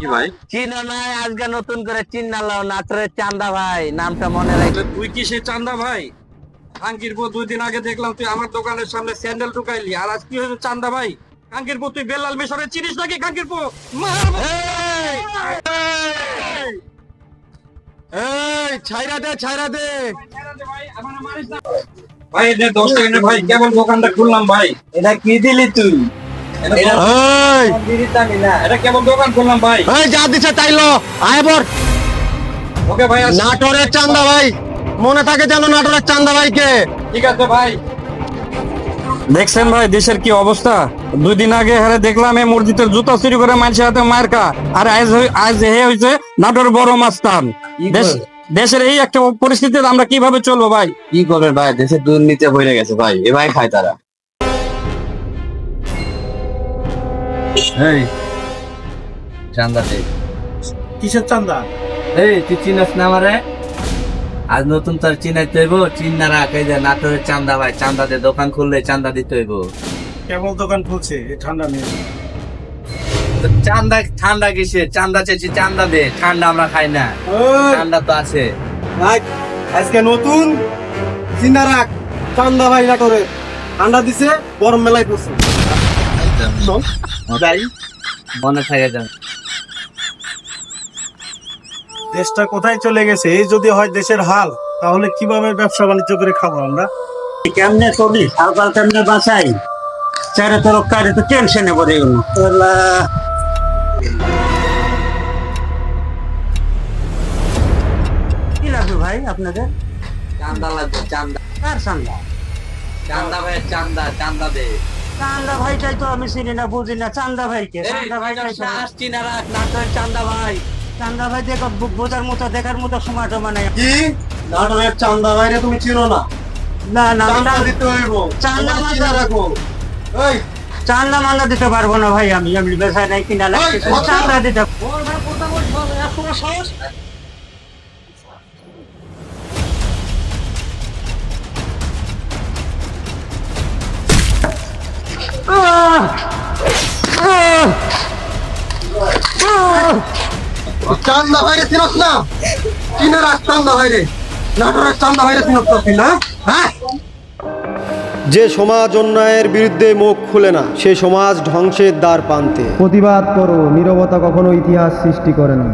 কি ভাই? চিনো নাই আজকে নতুন করে চিন্নালাও নাটোরের চান্দা ভাই নামটা মনে রাখবে তুই কি সেই চান্দা ভাই? কাঙ্কিরপুর দুই দিন আগে দেখলাম তুই আমার দোকানের সামনে স্যান্ডেল ঢুকাইলি। আর আজ কি হয়েছে চান্দা ভাই? কাঙ্কিরপুর তুই বেলাল মিশরে চিনিস নাকি কাঙ্কিরপুর এই! ছাইরা দে ছাইরা দে। ভাই এটা দশ টাকা ভাই কেমন দোকানটা খুললাম ভাই। এটা কি দিলি তুই? যা দিছে তাইলো নাটোরের চান্দা ভাই। মনে থাকে যেন নাটোরের চান্দা ভাইকে। ঠিক আছে ভাই। দেখছেন ভাই দেশের কি অবস্থা? দুই দিন আগে হারে দেখলাম এই মসজিদের জুতা চুরি করে মানুষের হাতে মায়ের কা আর আজ আজ হে হয়েছে নাটোর বড় মাস্তান। দেশ- দেশের এই একটা পরিস্থিতিতে আমরা কীভাবে চলবো ভাই? কি করবে ভাই? দেশের দুর্নীতি হয়ে গেছে ভাই। এ ভাই খায় তারা। এই চান্দা দে। কিসের চান্দা এই তুই চিনস না আমারে? আজ নতুন তোর চিনাইতে হইব চিন্না রাখ এই যে নাটোরের চান্দা ভাই চান্দা দে দোকান খুললে চান্দা দিতে হইব। কেমন দোকান খুলছে ঠান্ডা তো চান্দা ঠান্ডা কিসে চান্দা চেয়েছি চান্দা দে ঠান্ডা আমরা খাই না। ঠান্ডা তো আছে। আজকে নতুন চিন্তা রাখ চান্দা ভাই নাটোরে। ঠান্ডা দিছে গরম মেলায় পড়ছে। যাই। মনে থাকে যান। দেশটা কোথায় চলে গেছে? এই যদি হয় দেশের হাল তাহলে কীভাবে ব্যবসা বাণিজ্য করে খাব আমরা? কেমনে চলি? সরকার কেমনে বাঁচাই? চারে তোর কারে তো টেনশনে পড়ে গেল। কি লাগবে ভাই আপনাদের? চান্দা লাগবে চান্দা। কার চান্দা? চান্দা ভাই চান্দা চান্দা দে। চান্দা ভাইটাই তো আমি চিনি না বুঝি না চান্দা ভাইকে চান্দা ভাইটাই তো- আসছি না রাখ চান্দা ভাই। চান্দা ভাই দেখো বোঝার মতো দেখার মতো সময় টমা নেই কি নাটোরের চান্দা ভাইরে তুমি চিনো না। না না চান্দা দিতে হইব। চান্দা মান্দা- রাখো এই। চান্দা মান্দা দিতে পারব না ভাই আমি আমি বেসায় নাই কিনা লাগছে চান্দা দিতে চান্দা চিনস না? রাখ চান্দা নাটোরের চান্দা চিনস না হ্যাঁ? যে সমাজ অন্যায়ের বিরুদ্ধে মুখ খুলে না সে সমাজ ধ্বংসের দ্বার প্রান্তে। প্রতিবাদ করো নীরবতা কখনো ইতিহাস সৃষ্টি করে না।